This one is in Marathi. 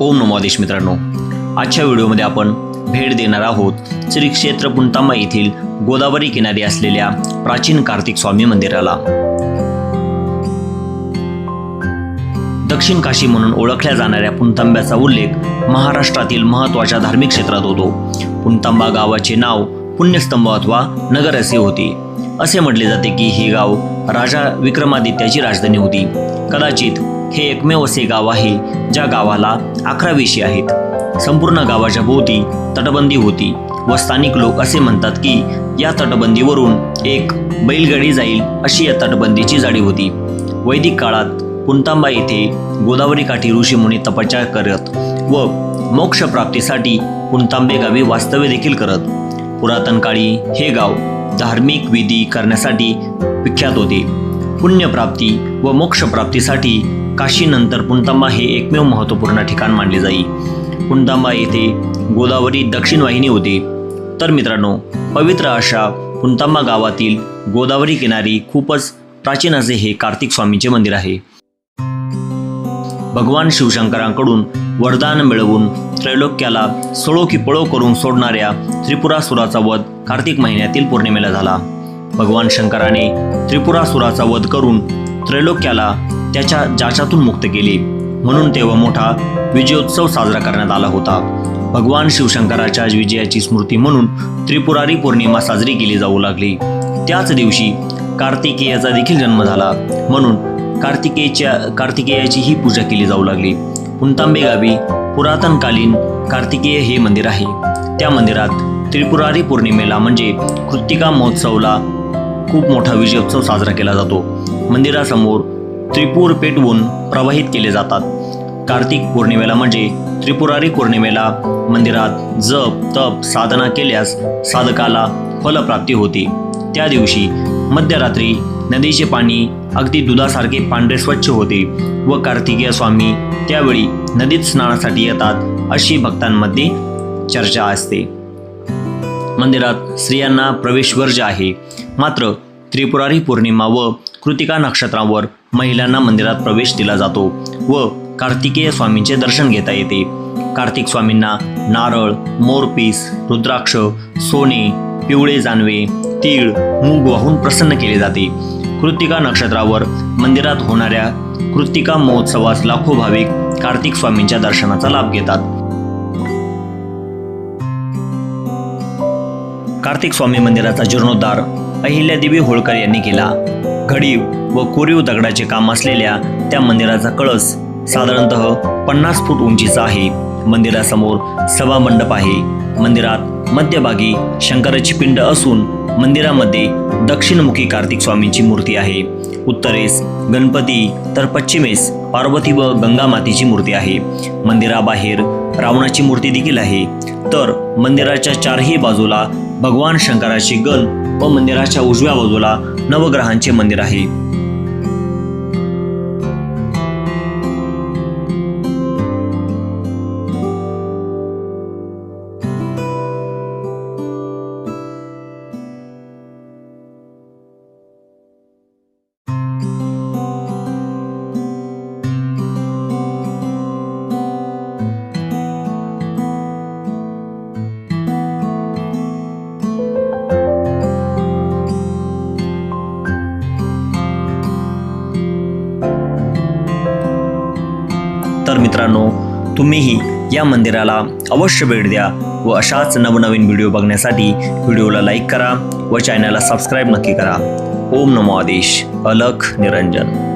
ओम नमोदेश मित्रांनो. आजच्या व्हिडिओमध्ये आपण भेट देणार आहोत श्री क्षेत्र पुंतांबा येथील गोदावरी किनारी असलेल्या प्राचीन कार्तिक स्वामी मंदिराला. दक्षिण काशी म्हणून ओळखल्या जाणाऱ्या पुंतांब्याचा उल्लेख महाराष्ट्रातील महत्त्वाच्या धार्मिक क्षेत्रात होतो. पुंतांबा गावाचे नाव पुण्यस्तंभ अथवा नगर असे होते. असे म्हटले जाते की हे गाव राजा विक्रमादित्याची राजधानी होती. कदाचित हे एकमेव असे गाव आहे ज्या गावाला अकरा वेशी आहेत. संपूर्ण गावाच्या भोवती तटबंदी होती. व स्थानिक लोक असे म्हणतात की या तटबंदीवरून एक बैलगाडी जाईल अशी या तटबंदीची जाडी होती. वैदिक काळात पुंतांबा येथे गोदावरी काठी ऋषीमुनी तपचार करत व मोक्षप्राप्तीसाठी पुंतांबे गावी वास्तव्य देखील करत. पुरातन काळी हे गाव धार्मिक विधी करण्यासाठी विख्यात होते. पुण्यप्राप्ती व मोक्षप्राप्तीसाठी काशीनंतर पुणतांबा हे एकमेव महत्त्वपूर्ण ठिकाण मानले जाई. पुणतांबा येथे गोदावरी दक्षिण वाहिनी होते. तर मित्रांनो पवित्र अशा पुणतांबा गावातील गोदावरी किनारी खूपच प्राचीन असे हे कार्तिक स्वामींचे मंदिर आहे. भगवान शिवशंकरांकडून वरदान मिळवून त्रैलोक्याला सळो की पळो करून सोडणाऱ्या त्रिपुरासुराचा वध कार्तिक महिन्यातील पौर्णिमेला झाला. भगवान शंकराने त्रिपुरासुराचा वध करून त्रैलोक्याला त्याच्या जाचातून मुक्त केले. म्हणून तेव्हा मोठा विजयोत्सव साजरा करण्यात आला होता. भगवान शिवशंकराच्या विजयाची स्मृती म्हणून त्रिपुरारी पौर्णिमा साजरी केली जाऊ लागली. त्याच दिवशी कार्तिकेयाचा देखील जन्म झाला. म्हणून कार्तिकेयच्या कार्तिकेयाची ही पूजा केली जाऊ लागली. पुंतांबे गावी पुरातनकालीन कार्तिकेय हे मंदिर आहे. त्या मंदिरात त्रिपुरारी पौर्णिमेला म्हणजे कृत्तिका महोत्सवला खूप मोठा विजयोत्सव साजरा केला जातो. मंदिरासमोर त्रिपूर पेटवून प्रवाहित केले जातात. कार्तिक पौर्णिमेला म्हणजे त्रिपुरारी पौर्णिमेला मंदिरात जप तप साधना केल्यास साधकाला फलप्राप्ती होते. त्या दिवशी मध्यरात्री नदीचे पाणी अगदी दुधासारखे पांढरे स्वच्छ होते व कार्तिकेय स्वामी त्यावेळी नदीत स्नानासाठी येतात अशी भक्तांमध्ये चर्चा असते. मंदिरात स्त्रियांना प्रवेश वर्ज आहे. मात्र त्रिपुरारी पौर्णिमा व कृतिका नक्षत्रावर महिलांना मंदिरात प्रवेश दिला जातो व कार्तिकेय स्वामींचे दर्शन घेता येते. कार्तिक स्वामींना नारळ मोरपीस रुद्राक्ष सोने पिवळे जानवे तीळ मूग वाहून प्रसन्न केले जाते. कृत्तिका नक्षत्रावर मंदिरात होणाऱ्या कृत्तिका महोत्सवास लाखो भाविक कार्तिक स्वामींच्या दर्शनाचा लाभ घेतात. कार्तिक स्वामी मंदिराचा जीर्णोद्धार अहिल्यादेवी होळकर यांनी केला. घडीव व कोरीव दगडाचे काम असलेल्या त्या मंदिराचा कळस साधारणतः पन्नास फूट उंचीचा आहे. मंदिरासमोर सभा मंडप आहे. मंदिरात मध्यभागी शंकराची पिंड असून मंदिरामध्ये दक्षिणमुखी कार्तिक स्वामींची मूर्ती आहे. उत्तरेस गणपती तर पश्चिमेस पार्वती व गंगा मातेची मूर्ती आहे. मंदिराबाहेर रावणाची मूर्ती देखील आहे. तर मंदिराच्या चारही बाजूला भगवान शंकराची गण व मंदिराच्या उजव्या बाजूला नवग्रहांचे मंदिर आहे. मित्रांनो तुम्हीही या मंदिराला अवश्य भेट द्या व अशाच नवनवीन व्हिडिओ बघण्यासाठी व्हिडिओला लाईक करा व चॅनलला सबस्क्राईब नक्की करा. ओम नमो आदेश. अलख निरंजन.